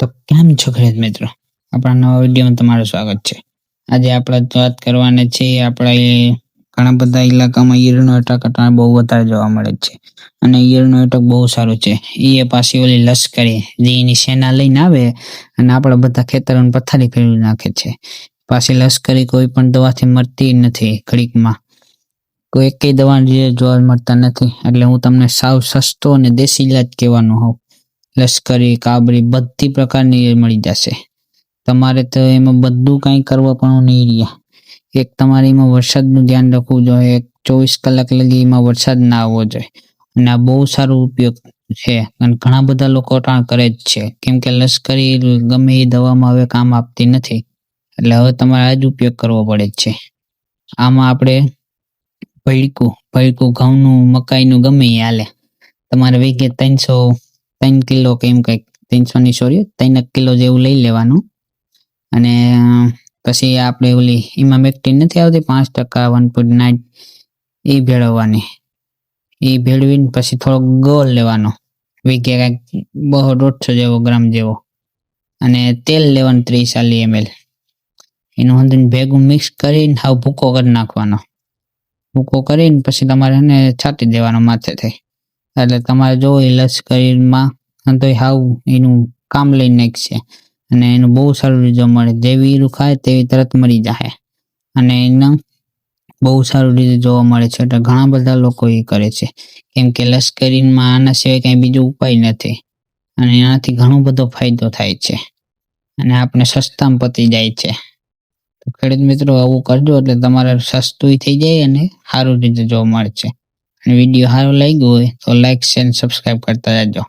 તો કેમ છો ખેડૂત મિત્રો? આપણા નવા વિડીયોમાં તમારું સ્વાગત છે. આજે આપણે વાત કરવાની છે આપણા ઘણા બધા ઇલાકામાં ઈયળનો અટક અટાણે બહુ વધારે જોવા મળે છે. અને ઈયળનો અટક બહુ સારું છે. એ પાછી ઓલી લશ્કરી, જે એની સેના લઈને આવે અને આપણા બધા ખેતરોને પથારી કરી નાખે છે. પાછી લશ્કરી કોઈ પણ દવાથી મરતી નથી ઘડીકમાં. કોઈ એકેય દવા જોવા મળતા નથી. એટલે હું તમને સાવ સસ્તો અને દેશી ઇલાજ કહેવાનો હોઉં. લશ્કરી, કાબરી બધી પ્રકારની મળી જશે. તમારે તો એમાં બધું કાંઈ કરવા પણ નહીં રહ્યા. એક તમારે એમાં વરસાદનું ધ્યાન રાખવું જોઈએ ચોવીસ કલાક લગી એમાં વરસાદ ના આવવો જોઈએ. અને આ બહુ સારો ઉપયોગ છે, અને ઘણા બધા લોકો પણ કરે જ છે. કેમ કે લશ્કરી ગમે એ દવામાં હવે કામ આપતી નથી. એટલે હવે તમારે આ જ ઉપયોગ કરવો પડે છે. આમાં આપણે ભડકું ભડકું ઘઉંનું, મકાઈનું ગમે એ હાલે. તમારે વીઘે ત્રણસો ત્રણ કિલો કે એમ કંઈક ત્રણસો ની સોરી ત્રણ કિલો જેવું લઈ લેવાનું. અને પછી આપણે ઓલી, એમાં મેક્ટિન નથી આવતી, પાંચ ટકા વન પોઈન્ટ નાઇન એ ભેળવવાની. એ ભેળવીને પછી થોડોક ગોળ લેવાનો. વીઘે કાંઈક બહુ દોઢસો જેવો, ગ્રામ જેવો. અને તેલ લેવાનું ત્રીસ ચાલી એમએલ એનું અંદર ભેગું મિક્સ કરીને હાવ ભૂકો કરી નાખવાનો. ભૂકો કરીને પછી તમારે એને દેવાનો માથે થઈ એટલે તમારે જો એ લશ્કરીમાં તો હાવ એનું કામ લઈ નાખશે અને એનું બહુ સારું રિઝલ્ટ મળે. જેવી ઈરું ખાય તેવી તરત મરી જાય અને એના બહુ સારું રીતે જોવા મળે છે. એટલે ઘણા બધા લોકો એ કરે છે. કેમ કે લશ્કરીમાં આના સિવાય કંઈ બીજો ઉપાય નથી. અને એનાથી ઘણો બધો ફાયદો થાય છે. અને આપણે સસ્તામાં પતી જાય છે. ખેડૂત મિત્રો, આવું કરજો. એટલે તમારે સસ્તું થઈ જાય અને સારું રીતે જોવા મળે છે. વીડિયો સારો લાગ્યો હોય તો લાઈક શેર સબસ્ક્રાઈબ કરતા રહેજો